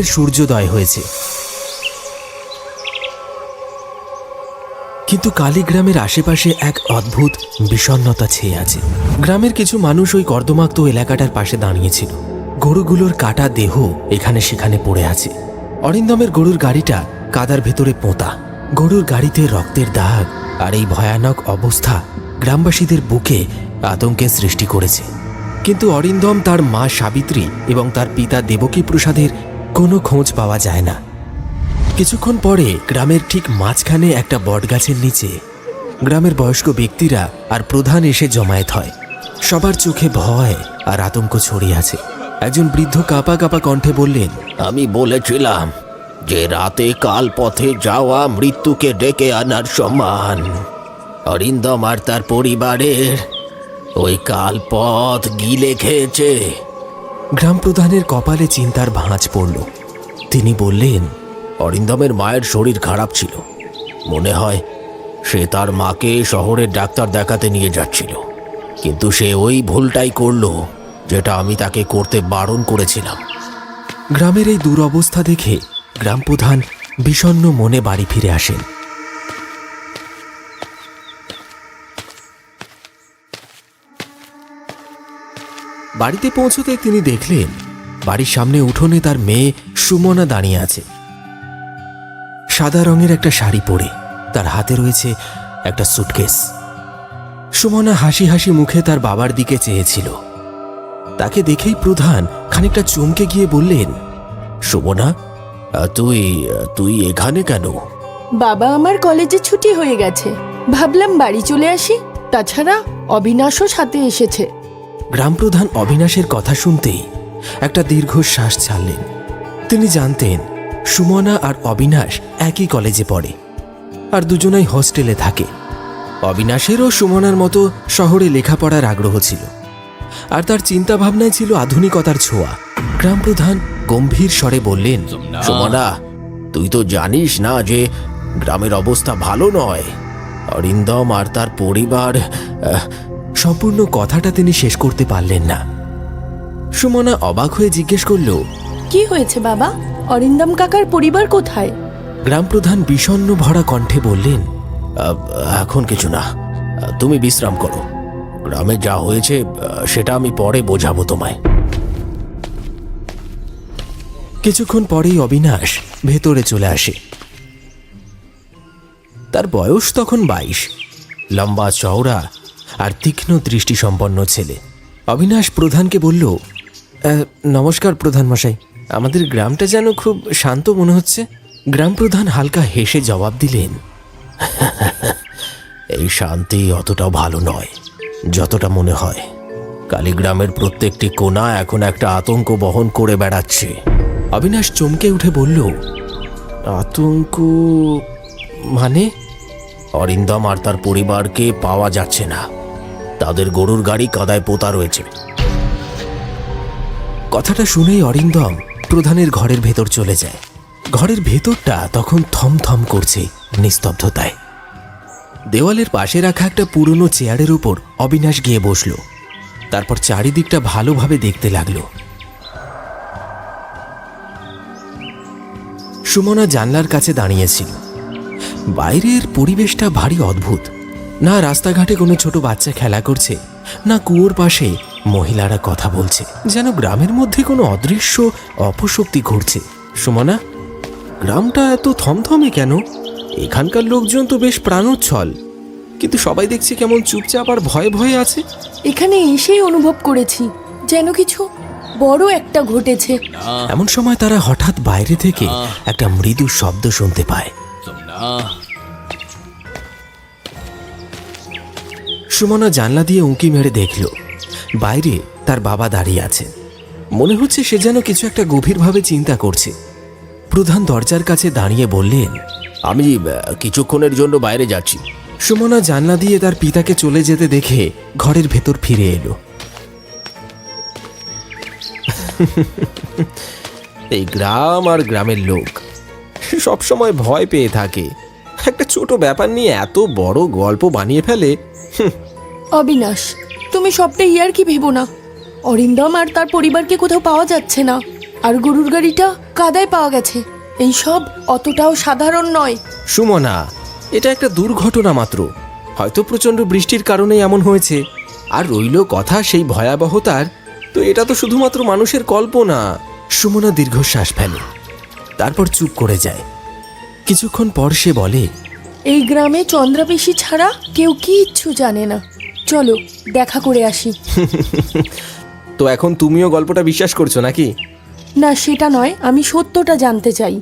শহরের সূর্যোদয় হয়েছে। কিন্তু কালীগ্রামের আশেপাশে এক অদ্ভুত বিষণ্ণতা ছেয়ে আছে। গ্রামের কিছু মানুষ ওই কর্দমাক্ত এলাকাটার পাশে দাঁড়িয়েছিল। গরুগুলোর কাটা দেহ এখানে সেখানে পড়ে আছে। অরিন্দমের গরুর গাড়িটা কাদার ভেতরে পোঁতা। গরুর গাড়িতে রক্তের দাগ আর এই ভয়ানক অবস্থা গ্রামবাসীদের বুকে আতঙ্কের সৃষ্টি করেছে। কিন্তু অরিন্দম তার মা সাবিত্রী এবং তার পিতা দেবকী প্রসাদের কোনো খোঁজ পাওয়া যায় না। কিছুক্ষণ পরে গ্রামের ঠিক মাঝখানে একটা বটগাছের নিচে গ্রামের বয়স্ক ব্যক্তিরা আর প্রধান এসে জমায়েত হয়। সবার চোখে ভয় আর আতঙ্ক ছড়িয়ে আছে। একজন বৃদ্ধ কাপা কাপা কণ্ঠে বললেন, আমি বলেছিলাম যে রাতে কাল পথে যাওয়া মৃত্যুকে ডেকে আনার সমান। অরিন্দম আর তার পরিবারের ওই কাল পথ গিলে খেয়েছে। গ্রাম প্রধানের কপালে চিন্তার ভাঁজ পড়ল। তিনি বললেন অরিন্দমের মায়ের শরীর খারাপ ছিল। মনে হয় সে তার মাকে শহরের ডাক্তার দেখাতে নিয়ে যাচ্ছিল। কিন্তু সে ওই ভুলটাই করল যেটা আমি তাকে করতে বারণ করেছিলাম। গ্রামের এই দুরবস্থা দেখে গ্রাম প্রধান বিষণ্ণ মনে বাড়ি ফিরে আসেন। বাড়িতে পৌঁছতে তিনি দেখলেন বাড়ির সামনে উঠোনে তার মেয়ে সুমনা দাঁড়িয়ে আছে। সাদা রঙের একটা শাড়ি পরে তার হাতে রয়েছে একটা সুটকেস। সুমনা হাসি হাসি মুখে তার বাবার দিকে চেয়েছিল। তাকে দেখেই প্রধান খানিকটা চমকে গিয়ে বললেন, সুমনা, তুই তুই এখানে কেন? বাবা আমার কলেজে ছুটি হয়ে গেছে। ভাবলাম বাড়ি চলে আসি। তাছাড়া অবিনাশও সাথে এসেছে। গ্রামপ্রধান অবিনাশের কথা শুনতেই একটা দীর্ঘশ্বাস ছাড়লেন। তিনি জানতেন সুমনা আর অবিনাশ একই কলেজে পড়ে আর দুজনাই হস্টেলে থাকে। অবিনাশেরও সুমনার মতো শহরে লেখাপড়ার আগ্রহ ছিল আর তার চিন্তাভাবনায় ছিল আধুনিকতার ছোঁয়া। গ্রামপ্রধান গম্ভীর স্বরে বললেন সুমনা। তুই তো জানিস না যে গ্রামের অবস্থা ভালো নয়। অরিন্দম আর তার পরিবার সম্পূর্ণ কথাটা তিনি শেষ করতে পারলেন না। সুমনা অবাক হয়ে জিজ্ঞেস করল কি হয়েছে বাবা? অরিন্দম কাকার পরিবার কোথায়? গ্রামপ্রধান বিষণ্ণ ভরা কণ্ঠে বললেন এখন কিছু না। তুমি বিশ্রাম করো। গ্রামে যা হয়েছে সেটা আমি পরে বোঝাবো তোমায়। কিছুক্ষণ পরেই অবিনাশ ভেতরে চলে আসে। তার বয়স তখন বাইশ। লম্বা চওড়া আর তীক্ষ্ণ দৃষ্টিসম্পন্ন ছেলে। অবিনাশ প্রধানকে বলল নমস্কার প্রধান মশাই। আমাদের গ্রামটা যেন খুব শান্ত মনে হচ্ছে। গ্রাম প্রধান হালকা হেসে জবাব দিলেন, এই শান্তি অতটাও ভালো নয়, যতটা মনে হয়। কালীগ্রামের প্রত্যেকটি কোণা এখন একটা আতঙ্ক বহন করে বেড়াচ্ছে। অবিনাশ চমকে উঠে বলল, আতঙ্ক মানে? অরিন্দম আর তার পরিবারকে পাওয়া যাচ্ছে না। তাদের গরুর গাড়ি কাদায় পোতা রয়েছে। কথাটা শুনেই অরিন্দম প্রধানের ঘরের ভেতর চলে যায়। ঘরের ভেতরটা তখন থমথম করছে নিস্তব্ধতায়। দেওয়ালের পাশে রাখা একটা পুরনো চেয়ারের উপর অবিনাশ গিয়ে বসল। তারপর চারিদিকটা ভালোভাবে দেখতে লাগল। সুমনা জানলার কাছে দাঁড়িয়েছিল। বাইরের পরিবেশটা ভারী অদ্ভুত। না রাস্তাঘাটে কোনো ছোট বাচ্চা খেলা করছে না কুয়োর পাশে মহিলারা কথা বলছে যেন গ্রামের মধ্যে কোনো অদৃশ্য অপশক্তি ঘটছে সুমনা গ্রামটা এত থমথমে কেন? এখানকার লোকজন তো বেশ প্রাণোচ্ছল। কিন্তু সবাই দেখছি কেমন চুপচাপ আর ভয়ে ভয়ে আছে। এখানে এসেই অনুভব করেছি যেন কিছু বড় একটা ঘটেছে। এমন সময় তারা হঠাৎ বাইরে থেকে একটা মৃদু শব্দ শুনতে পায়। সুমনা জানলা দিয়ে উঁকি মেরে দেখল বাইরে তার বাবা দাঁড়িয়ে আছে। মনে হচ্ছে সে যেন কিছু একটা গভীরভাবে চিন্তা করছে। প্রধান দরজার কাছে দাঁড়িয়ে বললেন আমি কিছুক্ষণের জন্য বাইরে যাচ্ছি। সুমনা জানলা দিয়ে তার পিতাকে চলে যেতে দেখে ঘরের ভেতর ফিরে এলো। এই গ্রাম আর গ্রামের লোক সবসময় ভয় পেয়ে থাকে। একটা ছোট ব্যাপার নিয়ে এত বড় গল্প বানিয়ে ফেলে অবিনাশ তুমি সবটা ইয়ার কি ভেবো না? অরিন্দম আর তার পরিবারকে কোথাও পাওয়া যাচ্ছে না। আর গরুর গাড়িটা কাদায় পাওয়া গেছে। এই সব অতটাও সাধারণ নয়। সুমনা এটা একটা দুর্ঘটনা মাত্র। হয়তো প্রচণ্ড বৃষ্টির কারণে এমন হয়েছে। আর রইল কথা সেই ভয়াবহতার তো এটা তো শুধুমাত্র মানুষের কল্পনা। সুমনা দীর্ঘশ্বাস ফেলে। তারপর চুপ করে যায়। কিছুক্ষণ পর সে বলে এই গ্রামে চন্দ্রাবেশি ছাড়া কেউ কিচ্ছু জানে না। চলো দেখা করে আসি। তো এখন তুমিও গল্পটা বিশ্বাস করছ নাকি? না সেটা নয় আমি সত্যটা জানতে চাই।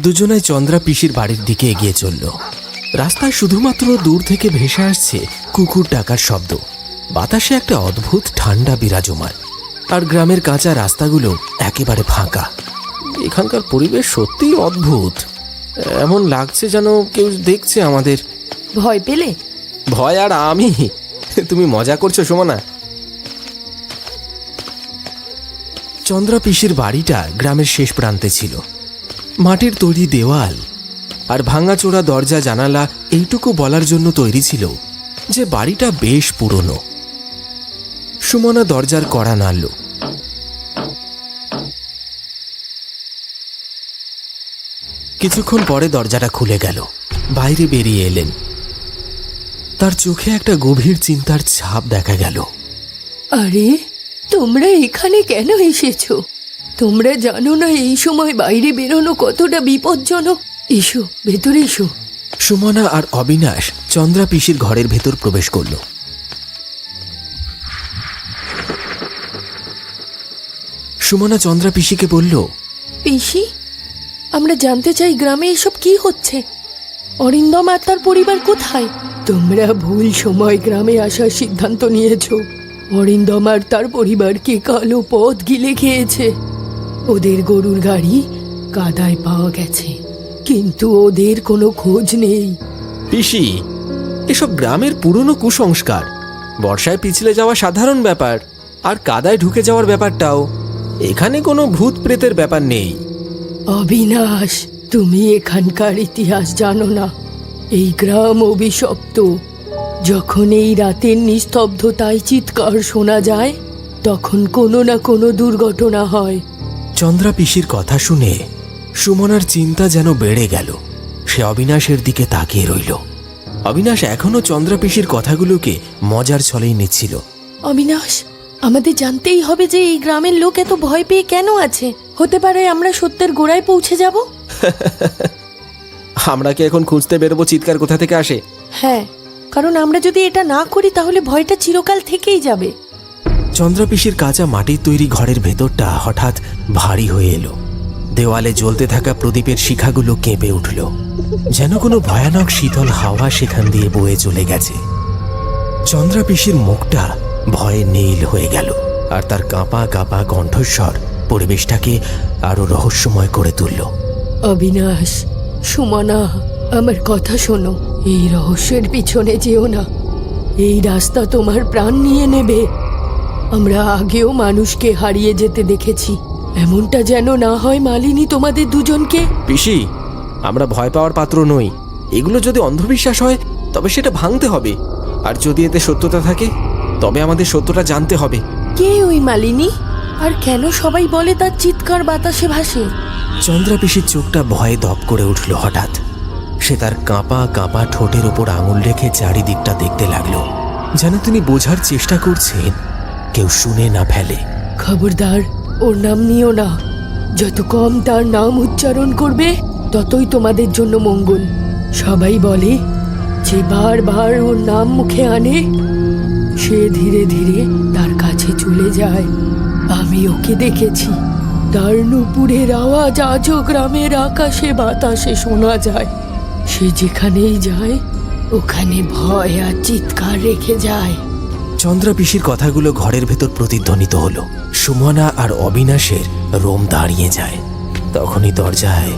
দুজনাই চন্দ্রা পিসির বাড়ির দিকে এগিয়ে চলল। রাস্তায় শুধুমাত্র দূর থেকে ভেসে আসছে কুকুর ডাকার শব্দ। বাতাসে একটা অদ্ভুত ঠান্ডা বিরাজমান। আর গ্রামের কাঁচা রাস্তাগুলো একেবারে ফাঁকা। এখানকার পরিবেশ সত্যিই অদ্ভুত। এমন লাগছে যেন কেউ দেখছে আমাদের। ভয় পেলে? ভয় আর আমি? তুমি মজা করছ সোমানা। চন্দ্রা পিসির বাড়িটা গ্রামের শেষ প্রান্তে ছিল। মাটির তৈরি দেওয়াল আর ভাঙাচোরা দরজা জানালা এইটুকু বলার জন্য তৈরি ছিল যে বাড়িটা বেশ পুরনো। সুমনা দরজার কড়া নাড়ল। কিছুক্ষণ পরে দরজাটা খুলে গেল। বাইরে বেরিয়ে এলেন। তার চোখে একটা গভীর চিন্তার ছাপ দেখা গেল। আরে তোমরা এখানে কেন এসেছ? তোমরা জানো না এই সময় বাইরে বেরোনো কতটা বিপজ্জনক? এসো ভেতরে এসো। সুমনা আর অবিনাশ চন্দ্রা পিসির ঘরের ভেতর প্রবেশ করল। সুমনা চন্দ্রা পিসিকে বলল পিসি? আমরা জানতে চাই গ্রামে এসব কি হচ্ছে। অরিন্দম আর তার পরিবার কোথায়? তোমরা ভুল সময় গ্রামে আসার সিদ্ধান্ত নিয়েছো। অরিন্দম আর তার পরিবারকে কালো পথ গিলে খেয়েছে। ওদের গরুর গাড়ি কাদায় পাওয়া গেছে কিন্তু ওদের কোনো খোঁজ নেই। পিসি এসব গ্রামের পুরনো কুসংস্কার। বর্ষায় পিছলে যাওয়া সাধারণ ব্যাপার আর কাদায় ঢুকে যাওয়ার ব্যাপারটাও। এখানে কোনো ভূত প্রেতের ব্যাপার নেই। অবিনাশ তুমি এখানকার ইতিহাস জানো না। এই গ্রাম অভিশপ্ত। যখন এই রাতের নিস্তব্ধতায় চিৎকার শোনা যায় তখন কোনো না কোনো দুর্ঘটনা হয়। চন্দ্রা পিসির কথা শুনে সুমনার চিন্তা যেন বেড়ে গেল। সে অবিনাশের দিকে তাকিয়ে রইল। অবিনাশ এখনও চন্দ্রা পিসির কথাগুলোকে মজার ছলেই নিচ্ছিল। অবিনাশ আমাদের জানতেই হবে যে এই গ্রামের লোক এত ভয় পেয়ে কেন আছে। হতে পারে আমরা সত্যের গোড়ায় পৌঁছে যাব? আমরা কি এখন খুঁজতে বেরোবো চিৎকার কোথা থেকে আসে? হ্যাঁ কারণ আমরা যদি এটা না করি তাহলে ভয়টা চিরকাল থেকেই যাবে। চন্দ্রা পিসির কাঁচা মাটির তৈরি ঘরের ভেতরটা হঠাৎ ভারী হয়ে এলো। দেওয়ালে জ্বলতে থাকা প্রদীপের শিখাগুলো কেঁপে উঠল। যেন কোনো ভয়ানক শীতল হাওয়া সেখান দিয়ে বয়ে চলে গেছে। চন্দ্রা পিসির মুখটা ভয়ে নীল হয়ে গেল আর তার কাঁপা কাঁপা কণ্ঠস্বর পরিবেশটাকে আরও রহস্যময় করে তুলল। অবিনাশ সুমনা আমার কথা শোনো। এই রহস্যের পিছনে যেও না। এই রাস্তা তোমার প্রাণ নিয়ে নেবে। আমরা আগেও মানুষকে হারিয়ে যেতে দেখেছি। এমনটা যেন না হয় মালিনী তোমাদের দুজনকে। পিসি আমরা ভয় পাওয়ার পাত্র নই। এগুলো যদি অন্ধবিশ্বাস হয় তবে সেটা ভাঙতে হবে। আর যদি এতে সত্যতা থাকে তবে আমাদের সত্যটা জানতে হবে। কে ওই মালিনী? আর কেন সবাই বলে তার চিৎকার বাতাসে ভাসে? চন্দ্রা পিসির চোখটা ভয়ে দপ করে উঠল হঠাৎ। সে তার কাঁপা কাঁপা ঠোঁটের ওপর আঙুল রেখে চারিদিকটা দেখতে লাগল। যেন তিনি বোঝার চেষ্টা করছেন কেউ শুনে না ফেলে। খবরদার ওর নাম নিও না। যত কম তার নাম উচ্চারণ করবে ততই তোমাদের জন্য মঙ্গল। সবাই বলে যে বারবার ওর নাম মুখে আনে সে ধীরে ধীরে তার কাছে চলে যায়। আমি ওকে দেখেছি। তার নুপুরের আওয়াজ আজও গ্রামের আকাশে বাতাসে শোনা যায়। সে যেখানেই যায়, ওখানে ভয় আর চিৎকার রেখে যায়। চন্দ্রা পিসির কথাগুলো ঘরের ভেতর প্রতিধ্বনিত হলো। সুমনা আর অবিনাশের রোম দাঁড়িয়ে যায়। তখনই দরজায়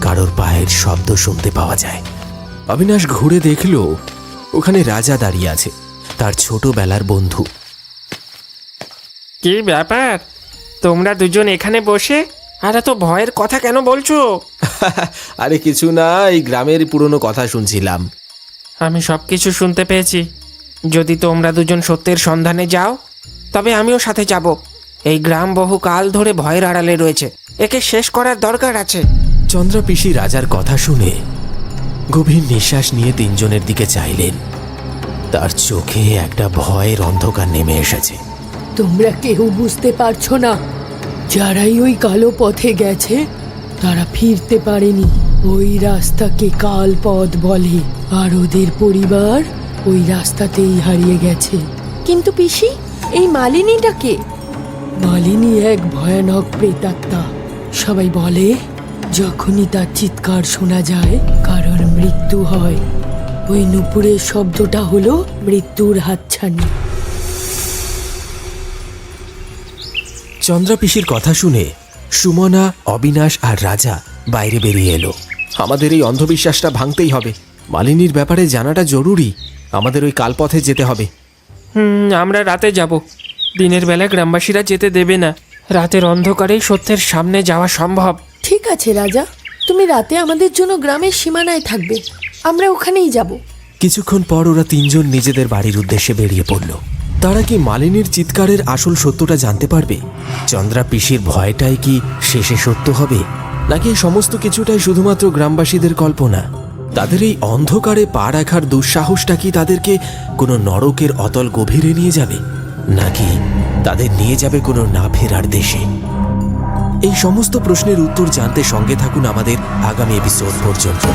কারোর পায়ের শব্দ শুনতে পাওয়া যায়। অবিনাশ ঘুরে দেখল, ওখানে রাজা দাঁড়িয়ে আছে। তার ছোটবেলার বন্ধু। কি ব্যাপার? তোমরা দুজন এখানে বসে আর এত ভয়ের কথা কেন বলছো? আরে কিছু না এই গ্রামের পুরনো কথা শুনছিলাম। আমি সব কিছু শুনতে পেয়েছি। যদি তোমরা দুজন সত্যের সন্ধানে যাও তবে আমিও সাথে যাব। এই গ্রাম বহু কাল ধরে ভয়ের আড়ালে রয়েছে। একে শেষ করার দরকার আছে। চন্দ্রা পিসি রাজার কথা শুনে গভীর নিঃশ্বাস নিয়ে তিনজনের দিকে চাইলেন। তার চোখে একটা ভয়ের অন্ধকার নেমে এসেছে। তোমরা কেউ বুঝতে পারছ না যারাই ওই কালো পথে গেছে তারা ফিরতে পারেনি। ওই রাস্তাকে কাল পথ বলে আর ওদের পরিবার ওই রাস্তাতেই হারিয়ে গেছে। কিন্তু পিসি এই মালিনীটাকে মালিনী এক ভয়ানক প্রেতাত্মা। সবাই বলে যখনই তার চিৎকার শোনা যায় কারোর মৃত্যু হয়। ওই নুপুরের শব্দটা হলো মৃত্যুর হাতছানি। চন্দ্রা পিসির কথা শুনে সুমনা অবিনাশ আর রাজা বাইরে বেরিয়ে এলো। আমাদের এই অন্ধবিশ্বাসটা ভাঙতেই হবে। মালিনীর ব্যাপারে জানাটা জরুরি। আমাদের ওই কালপথে যেতে হবে। হুম আমরা রাতে যাব। দিনের বেলা গ্রামবাসীরা যেতে দেবে না। রাতের অন্ধকারেই সত্যের সামনে যাওয়া সম্ভব। ঠিক আছে রাজা। তুমি রাতে আমাদের জন্য গ্রামের সীমানায় থাকবে। আমরা ওখানেই যাব। কিছুক্ষণ পর ওরা তিনজন নিজেদের বাড়ির উদ্দেশ্যে বেরিয়ে পড়ল। তারা কি মালিনীর চিৎকারের আসল সত্যটা জানতে পারবে? চন্দ্রা পিসির ভয়টাই কি শেষে সত্য হবে? নাকি সমস্ত কিছুটাই শুধুমাত্র গ্রামবাসীদের কল্পনা? তাদের এই অন্ধকারে পা রাখার দুঃসাহসটা কি তাদেরকে কোনো নরকের অতল গভীরে নিয়ে যাবে? নাকি তাদের নিয়ে যাবে কোনো না ফেরার দেশে? এই সমস্ত প্রশ্নের উত্তর জানতে সঙ্গে থাকুন আমাদের আগামী এপিসোড পর্যন্ত।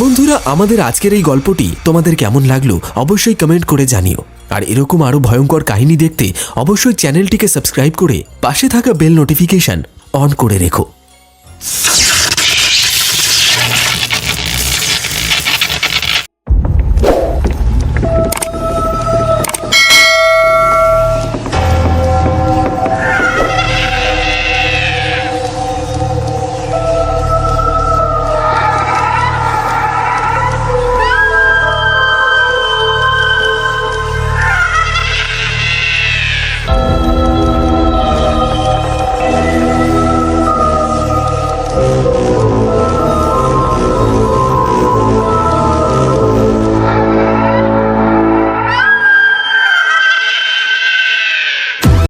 বন্ধুরা, আমাদের আজকের এই গল্পটি তোমাদের কেমন লাগল অবশ্যই কমেন্ট করে জানিও। আর এরকম আরও ভয়ঙ্কর কাহিনী দেখতে অবশ্যই চ্যানেলটিকে সাবস্ক্রাইব করে পাশে থাকা বেল নোটিফিকেশান অন করে রেখো।